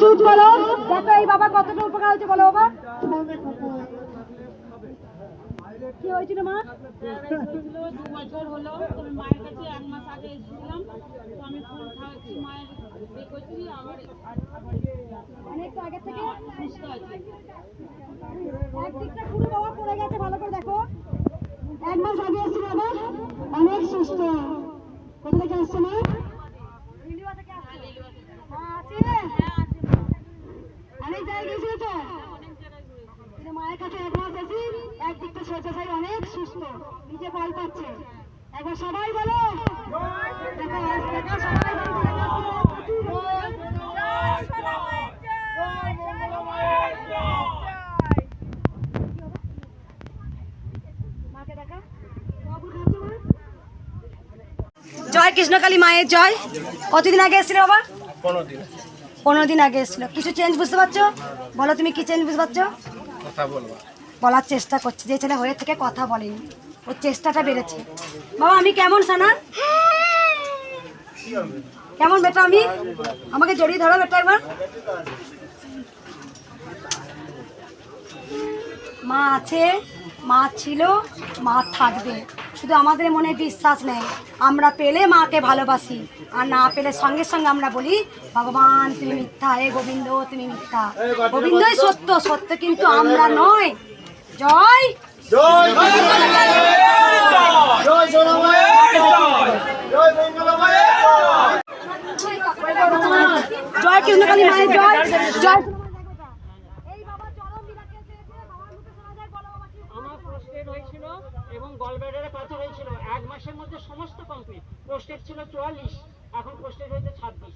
চুপ করো। দেখো এই বাবা কতটা উপকার হয়েছে, বলো বাবা। কি হয়েছিল, মা? এক মাস আগে এসেছিলাম তো বাবা পড়ে গেছে, ভালো করে দেখো। এক মাস আগে এসেছিল আবার অনেক সুস্থ। কোথা থেকে আসছে, মা আছে অনেক মায়ের কাছে একদিকটা সোজা অনেক সুস্থ নিজে বল পাচ্ছে। একবার সবাই বলো। জয় কৃষ্ণকালী মায়ের জয়। কতদিন আগে এসেছিল বাবা? পনেরো দিন পনেরো দিন আগে এসেছিল। কিছু চেঞ্জ বুঝতে পারছ? বলো তুমি কি চেঞ্জ বুঝতে পারছ? কথা বলব। বলার চেষ্টা করছে যে ছেলে হয়ে থেকে কথা বলেনি। ওর চেষ্টাটা বেড়েছে। বাবা আমি কেমন সানা? কেমন বেটা আমি? আমাকে জড়িয়ে ধরো বেটা একবার। মা আছে মা ছিল মা থাকবে। শুধু আমাদের মনে বিশ্বাস নেই আমরা পেলে মাকে ভালোবাসি আর না পেলে সঙ্গে সঙ্গে আমরা বলি ভগবান তুমি মিথ্যা হে গোবিন্দ তুমি মিথ্যা গোবিন্দই সত্য সত্য কিন্তু আমরা নয় জয় জয় কৃষ্ণকালী মায়ের জয় জয় এই বাবা চরম মিরাকেল পেয়েছে বাবার মুখে শোনা যায় বলো বাবা কি আমার প্রোস্টেট হয়েছিল এবং গলব্লাডারে পাথর হয়েছিল। এক মাসের মধ্যে সমস্ত কমপ্লিট প্রোস্টেট ছিল চুয়াল্লিশ এখন প্রোস্টেট হয়েছে ছাব্বিশ।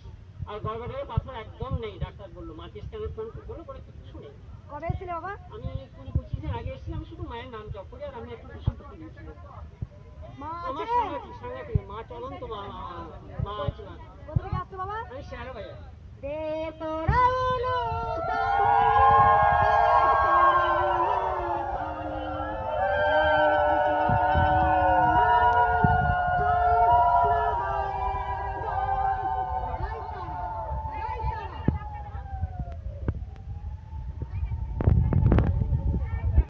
আর গলব্লাডারে পাথর একদম নেই ডাক্তার বলল। মাটি স্ক্যানের ফোন বলল করে কিছু নেই। কবে ছিল বাবা? আমি কুড়ি পঁচিশ দিন আগে এসেছিলাম শুধু মায়ের নাম জপ করি আর আমি একটু বিশুদ্ধ করেছিলাম মা আমার সাংঘাতিক সাংঘাতিক মা চলন্ত মা মা- আছে না? কোথা থেকে আসছো বাবা? আমি শেয়ার বাজার। দে তোরা